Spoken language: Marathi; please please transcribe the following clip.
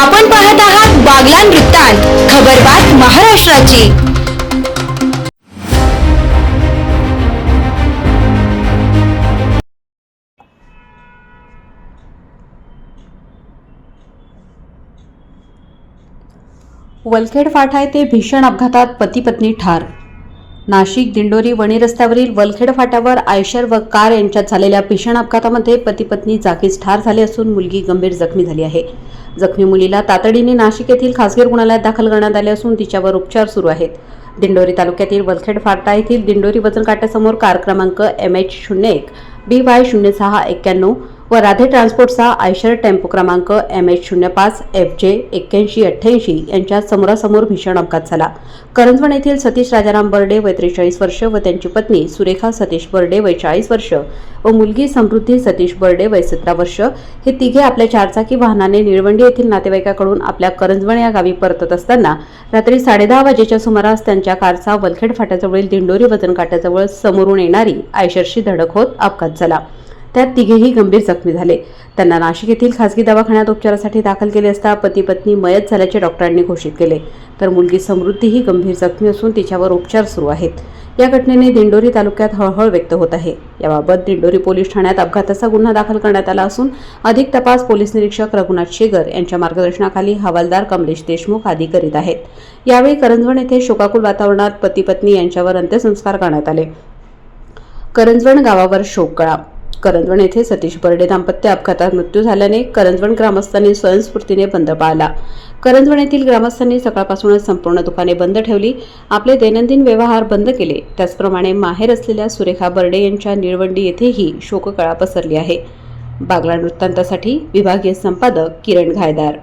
आपण पाहत आहात बागलान वृत्तांत खबरबात महाराष्ट्राची. वलखेड फाटा येथे भीषण अपघातात पती पत्नी ठार नाशिक दिंडोरी वणी रस्त्यावरील वलखेड फाट्यावर आयशर व कार यांच्यात झालेल्या भीषण अपघातामध्ये पती पत्नी जागीच ठार झाले असून मुलगी गंभीर जखमी झाली आहे. जखमी मुलीला तातडीने नाशिक येथील खासगी रुग्णालयात दाखल करण्यात आले असून तिच्यावर उपचार सुरू आहेत. दिंडोरी तालुक्यातील वलखेड फाटा येथील दिंडोरी वजन काट्यासमोर कार क्रमांक एम एच शून्य एक बी वाय शून्य सहा एक्क्याण्णव व राधे ट्रान्सपोर्टचा आयशर टेम्पो क्रमांक एम एच शून्य पाच एफ जे एक्क्याऐंशी अठ्ठ्याऐंशी यांच्या समोरासमोर भीषण अपघात झाला. करंजवण येथील सतीश राजाराम बर्डे वय त्रेचाळीस वर्ष व त्यांची पत्नी सुरेखा सतीश बर्डे वय चाळीस वर्ष व मुलगी समृद्धी सतीश बर्डे वय सतरा वर्ष हे तिघे आपल्या चारचाकी वाहनाने निळवंडी येथील नातेवाईकाकडून आपल्या करंजवण या गावी परतत असताना रात्री साडेदहा वाजेच्या सुमारास त्यांच्या कारचा वलखेड फाट्याजवळील दिंडोरी वजन काट्याजवळ समोरून येणारी आयशरशी धडक होत अपघात झाला. त्यात तिघेही गंभीर जखमी झाले. त्यांना नाशिक येथील खासगी दवाखान्यात उपचारासाठी दाखल केले असता पती पत्नी मयत झाल्याचे डॉक्टरांनी घोषित केले. तर मुलगी समृद्धीही गंभीर जखमी असून तिच्यावर उपचार सुरू आहेत. या घटनेने दिंडोरी तालुक्यात हळहळ व्यक्त होत आहे. याबाबत दिंडोरी पोलीस ठाण्यात अपघाताचा गुन्हा दाखल करण्यात आला असून अधिक तपास पोलीस निरीक्षक रघुनाथ शेगर यांच्या मार्गदर्शनाखाली हवालदार कमलेश देशमुख आदी करीत आहेत. यावेळी करंजवण येथे शोकाकुल वातावरणात पती पत्नी यांच्यावर अंत्यसंस्कार करण्यात आले. करंजवण गावावर शोककळा करंजवण येथे सतीश बर्डे दाम्पत्य अपघातात मृत्यू झाल्याने करंजवण ग्रामस्थांनी स्वयंस्फूर्तीने बंद पाळला. करंजवण येथील ग्रामस्थांनी सकाळपासूनच संपूर्ण दुकाने बंद ठेवली. आपले दैनंदिन व्यवहार बंद केले. त्याचप्रमाणे माहेर असलेल्या सुरेखा बर्डे यांच्या निळवंडी येथेही शोककळा पसरली आहे. बागला वृत्तांतासाठी विभागीय संपादक किरण घायदार.